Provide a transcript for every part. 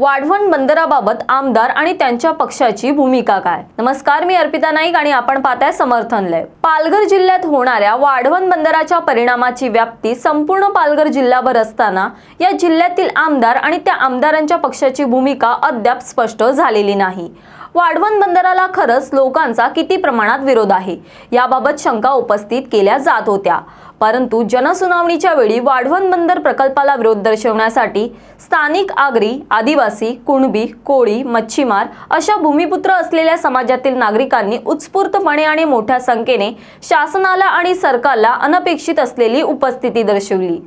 वाढवण बंदराबाबत आमदार आणि त्यांच्या पक्षाची भूमिका काय? नमस्कार मी अर्पिता नाईक आणि आपण पाहताय समर्थन लय. पालघर जिल्ह्यात होणाऱ्या वाढवण बंदराच्या परिणामाची व्याप्ती संपूर्ण पालघर जिल्हाभर असताना या जिल्ह्यातील आमदार आणि त्या आमदारांच्या पक्षाची भूमिका अद्याप स्पष्ट झालेली नाही. वाढवण बंदराला खरंच लोकांचा किती प्रमाणात विरोध आहे? याबाबत शंका उपस्थित केल्या जात होत्या. परंतु जनसुनावणीच्या वेळी वाढवण बंदर प्रकल्पाला विरोध दर्शवण्यासाठी स्थानिक आगरी आदिवासी कुणबी कोळी मच्छीमार अशा भूमिपुत्र असलेल्या समाजातील नागरिकांनी उत्स्फूर्तपणे आणि मोठ्या संख्येने शासनाला आणि सरकारला अनपेक्षित असलेली उपस्थिती दर्शवली.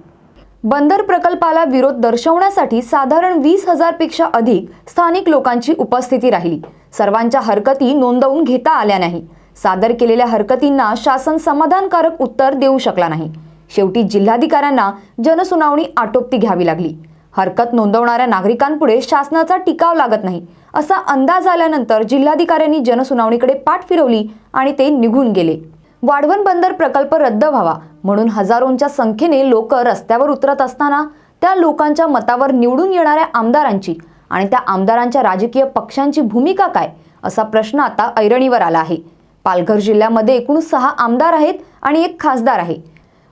बंदर प्रकल्पाला विरोध दर्शवण्यासाठी साधारण वीस हजारपेक्षा अधिक स्थानिक लोकांची उपस्थिती राहिली. सर्वांच्या हरकती नोंदवून घेता आल्या नाही. सादर केलेल्या हरकतींना शासन समाधानकारक उत्तर देऊ शकला नाही. शेवटी जिल्हाधिकाऱ्यांना जनसुनावणी आटोपती घ्यावी लागली. हरकत नोंदवणाऱ्या नागरिकांपुढे शासनाचा टिकाव लागत नाही असा अंदाज आल्यानंतर जिल्हाधिकाऱ्यांनी जनसुनावणीकडे पाठ फिरवली आणि ते निघून गेले. वाढवण बंदर प्रकल्प रद्द व्हावा म्हणून हजारोंच्या संख्येने लोक रस्त्यावर उतरत असताना त्या लोकांच्या मतावर निवडून येणाऱ्या आमदारांची आणि त्या आमदारांच्या राजकीय पक्षांची भूमिका काय असा प्रश्न आता ऐरणीवर आला आहे. पालघर जिल्ह्यामध्ये एकूण सहा आमदार आहेत आणि एक खासदार आहे.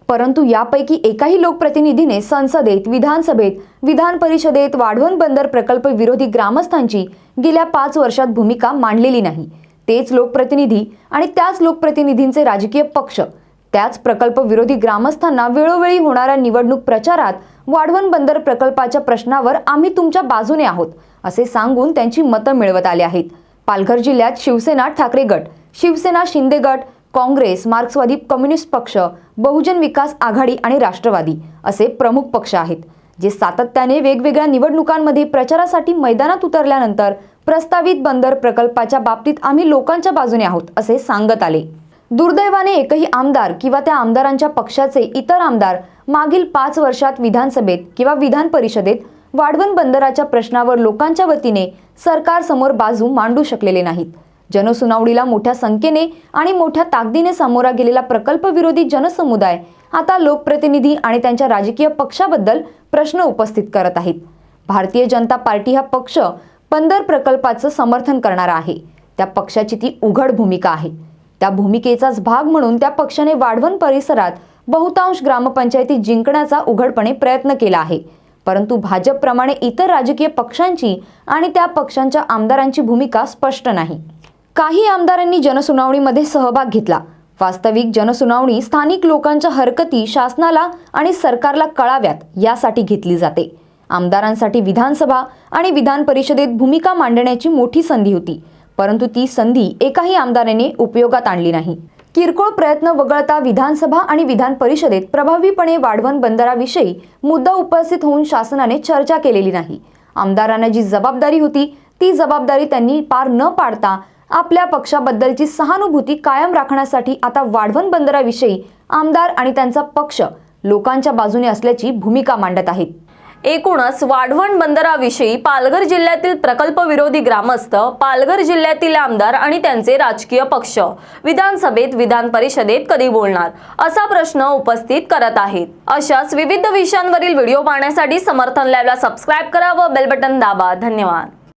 परंतु यापैकी एकाही लोकप्रतिनिधीने संसदेत विधानसभेत विधान परिषदेत वाढवण बंदर प्रकल्प विरोधी ग्रामस्थांची गेल्या पाच वर्षात भूमिका मांडलेली नाही. तेच लोकप्रतिनिधी आणि त्याच लोकप्रतिनिधींचे राजकीय पक्ष त्याच प्रकल्प विरोधी ग्रामस्थांना वेळोवेळी होणाऱ्या निवडणूक प्रचारात वाढवण बंदर प्रकल्पाच्या प्रश्नावर आम्ही तुमच्या बाजूने आहोत असे सांगून त्यांची मतं मिळवत आले आहेत. पालघर जिल्ह्यात शिवसेना ठाकरे गट शिवसेना शिंदे गट काँग्रेस मार्क्सवादी कम्युनिस्ट पक्ष बहुजन विकास आघाडी आणि राष्ट्रवादी असे प्रमुख पक्ष आहेत जे सातत्याने वेगवेगळ्या निवडणुकांमध्ये प्रचारासाठी मैदानात उतरल्यानंतर प्रस्तावित बंदर प्रकल्पाच्या बाबतीत आम्ही लोकांच्या बाजूने आहोत असे सांगत आले. दुर्दैवाने एकही आमदार किंवा त्या आमदारांच्या पक्षाचे इतर आमदार मागील पाच वर्षात विधानसभेत किंवा विधान परिषदेत वाढवण बंदराच्या प्रश्नावर लोकांच्या वतीने सरकारसमोर बाजू मांडू शकलेले नाहीत. जनसुनावणीला मोठ्या संख्येने आणि मोठ्या ताकदीने सामोरा गेलेला प्रकल्पविरोधी जनसमुदाय आता लोकप्रतिनिधी आणि त्यांच्या राजकीय पक्षाबद्दल प्रश्न उपस्थित करत आहेत. भारतीय जनता पार्टी हा पक्ष बंदर प्रकल्पाचं समर्थन करणारा आहे. त्या पक्षाची ती उघड भूमिका आहे. त्या भूमिकेचाच भाग म्हणून त्या पक्षाने वाढवण परिसरात बहुतांश ग्रामपंचायती जिंकण्याचा उघडपणे प्रयत्न केला आहे. परंतु भाजपप्रमाणे इतर राजकीय पक्षांची आणि त्या पक्षांच्या आमदारांची भूमिका स्पष्ट नाही. काही आमदारांनी जनसुनावणीमध्ये सहभाग घेतला. वास्तविक जनसुनावणी स्थानिक लोकांच्या हरकती शासनाला आणि सरकारला कळाव्यात यासाठी घेतली जाते. आमदारांसाठी विधानसभा आणि विधान परिषदेत भूमिका मांडण्याची मोठी संधी होती. परंतु ती संधी एकाही आमदाराने उपयोगात आणली नाही. किरकोळ प्रयत्न वगळता विधानसभा आणि विधान परिषदेत प्रभावीपणे वाढवण बंदराविषयी मुद्दा उपस्थित होऊन शासनाने चर्चा केलेली नाही. आमदारांना जी जबाबदारी होती ती जबाबदारी त्यांनी पार न पाडता आपल्या पक्षाबद्दलची सहानुभूती कायम राखण्यासाठी आता वाढवण बंदराविषयी आमदार आणि त्यांचा पक्ष लोकांच्या बाजूने असल्याची भूमिका मांडत आहेत. एकूणच वाढवण बंदराविषयी पालघर जिल्ह्यातील प्रकल्प विरोधी ग्रामस्थ पालघर जिल्ह्यातील आमदार आणि त्यांचे राजकीय पक्ष विधानसभेत विधान परिषदेत कधी बोलणार असा प्रश्न उपस्थित करत आहेत. अशाच विविध विषयांवरील व्हिडिओ पाहण्यासाठी समर्थन लॅबला सबस्क्राईब करा व बेल बटन दाबा. धन्यवाद.